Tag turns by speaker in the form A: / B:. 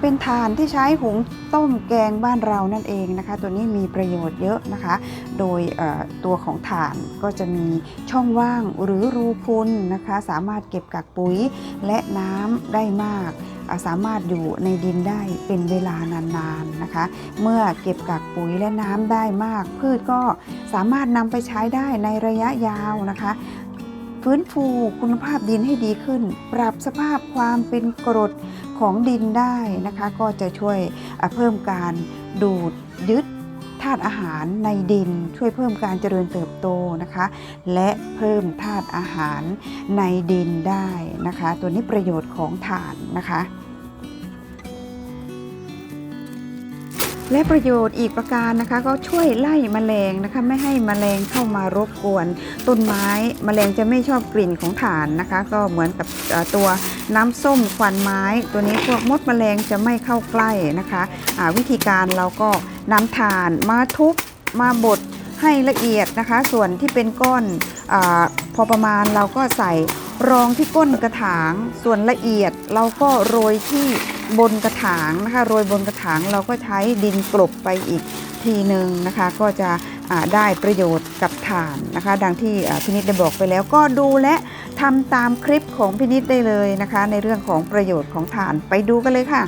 A: เป็นถ่านที่ใช้หุงต้มแกงบ้านเรานั่นเองนะคะ ตัวนี้มีประโยชน์เยอะนะคะ โดยตัวของถ่านก็จะมีช่องว่างหรือรูพุนนะคะ สามารถเก็บกักปุ๋ยและน้ำได้มากสามารถอยู่ในดินได้เป็นเวลานานๆนะคะ เมื่อเก็บกักปุ๋ยและน้ำได้มาก พืชก็สามารถนำไปใช้ได้ในระยะยาวนะคะ ฟื้นฟูคุณภาพดินให้ดีขึ้น ปรับสภาพความเป็นกรดของดินได้นะคะ ก็จะช่วยเพิ่มการดูดยึดธาตุอาหารในดินช่วยเพิ่มการเจริญเติบโตนะคะ และเพิ่มธาตุอาหารในดินได้นะคะ ตัวนี้ประโยชน์ของถ่านนะคะ และประโยชน์อีกประการนะคะ ก็ช่วยไล่แมลงนะคะ ไม่ให้แมลงเข้ามารบกวน ต้นไม้แมลงจะไม่ชอบกลิ่นของถ่านนะคะ ก็เหมือนกับตัวน้ำส้มควันไม้ ตัวนี้พวกมดแมลงจะไม่เข้าใกล้นะคะอ่าวิธีการเราก็นำถ่านมาทุบมาบดให้ละเอียดนะคะ ส่วนที่เป็นก้อนอพอประมาณเราก็ใส่รองที่ก้นกระถาง ส่วนละเอียดเราก็โรยที่ บนกระถางนะคะโรยบนกระถางเราก็ใช้ดินกลบไปอีกทีหนึ่งนะคะ ก็จะได้ประโยชน์กับถ่านนะคะ ดังที่พินิษได้บอกไปแล้วก็ดูและทำตามคลิปของพินิษได้เลยนะคะ ในเรื่องของประโยชน์ของถ่านไปดูกันเลยค่ะ